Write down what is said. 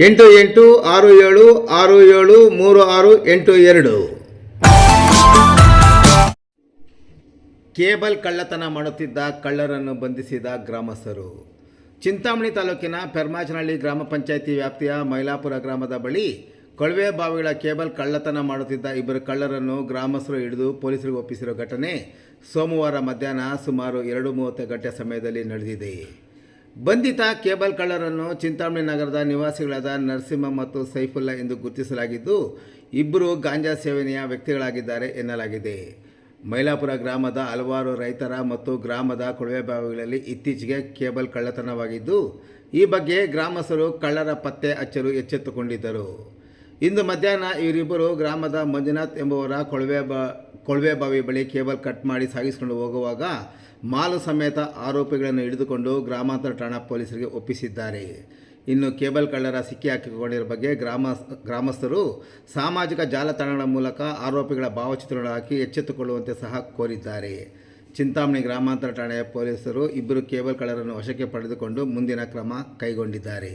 ಎಂಟು ಎಂಟು ಆರು ಏಳು ಆರು ಏಳು, ಮೂರು ಆರು, ಎಂಟು ಎರಡು. ಕೇಬಲ್ ಕಳ್ಳತನ ಮಾಡುತ್ತಿದ್ದ ಕಳ್ಳರನ್ನು ಬಂಧಿಸಿದ ಗ್ರಾಮಸ್ಥರು. ಚಿಂತಾಮಣಿ ತಾಲೂಕಿನ ಪೆರ್ಮಾಚನಹಳ್ಳಿ ಗ್ರಾಮ ಪಂಚಾಯಿತಿ ವ್ಯಾಪ್ತಿಯ ಮೈಲಾಪುರ ಗ್ರಾಮದ ಬಳಿ ಕೊಳವೆ ಬಾವಿಗಳ ಕೇಬಲ್ ಕಳ್ಳತನ ಮಾಡುತ್ತಿದ್ದ ಇಬ್ಬರು ಕಳ್ಳರನ್ನು ಗ್ರಾಮಸ್ಥರು ಹಿಡಿದು ಪೊಲೀಸರಿಗೆ ಒಪ್ಪಿಸಿರುವ ಘಟನೆ ಸೋಮವಾರ ಮಧ್ಯಾಹ್ನ ಸುಮಾರು ಎರಡು ಮೂವತ್ತು ಗಂಟೆ ಸಮಯದಲ್ಲಿ ನಡೆದಿದೆ. ಬಂಧಿತ ಕೇಬಲ್ ಕಳ್ಳರನ್ನು ಚಿಂತಾಮಣಿ ನಗರದ ನಿವಾಸಿಗಳಾದ ನರಸಿಂಹ ಮತ್ತು ಸೈಫುಲ್ಲಾ ಎಂದು ಗುರುತಿಸಲಾಗಿದ್ದು, ಇಬ್ಬರು ಗಾಂಜಾ ಸೇವನೆಯ ವ್ಯಕ್ತಿಗಳಾಗಿದ್ದಾರೆ ಎನ್ನಲಾಗಿದೆ. ಮೈಲಾಪುರ ಗ್ರಾಮದ ಹಲವಾರು ರೈತರ ಮತ್ತು ಗ್ರಾಮದ ಕೊಳವೆ ಬಾವಿಗಳಲ್ಲಿ ಇತ್ತೀಚೆಗೆ ಕೇಬಲ್ ಕಳ್ಳತನವಾಗಿದ್ದು, ಈ ಬಗ್ಗೆ ಗ್ರಾಮಸ್ಥರು ಕಳ್ಳರ ಪತ್ತೆ ಹಚ್ಚಲು ಎಚ್ಚೆತ್ತುಕೊಂಡಿದ್ದರು. ಇಂದು ಮಧ್ಯಾಹ್ನ ಇವರಿಬ್ಬರು ಗ್ರಾಮದ ಮಂಜುನಾಥ್ ಎಂಬುವರ ಕೊಳವೆ ಬಾ ಕೊಳವೆ ಬಾವಿ ಬಳಿ ಕೇಬಲ್ ಕಟ್ ಮಾಡಿ ಸಾಗಿಸಿಕೊಂಡು ಹೋಗುವಾಗ ಮಾಲು ಸಮೇತ ಆರೋಪಿಗಳನ್ನು ಹಿಡಿದುಕೊಂಡು ಗ್ರಾಮಾಂತರ ಠಾಣಾ ಪೊಲೀಸರಿಗೆ ಒಪ್ಪಿಸಿದ್ದಾರೆ. ಇನ್ನು ಕೇಬಲ್ ಕಳ್ಳರ ಸಿಕ್ಕಿ ಹಾಕಿಕೊಂಡಿರುವ ಬಗ್ಗೆ ಗ್ರಾಮ, ಗ್ರಾಮಸ್ಥರು ಸಾಮಾಜಿಕ ಜಾಲತಾಣಗಳ ಮೂಲಕ ಆರೋಪಿಗಳ ಭಾವಚಿತ್ರಗಳನ್ನು ಹಾಕಿ ಎಚ್ಚೆತ್ತುಕೊಳ್ಳುವಂತೆ ಸಹ ಕೋರಿದ್ದಾರೆ. ಚಿಂತಾಮಣಿ ಗ್ರಾಮಾಂತರ ಠಾಣೆಯ ಪೊಲೀಸರು ಇಬ್ಬರು ಕೇಬಲ್ ಕಳ್ಳರನ್ನು ವಶಕ್ಕೆ ಪಡೆದುಕೊಂಡು ಮುಂದಿನ ಕ್ರಮ ಕೈಗೊಂಡಿದ್ದಾರೆ.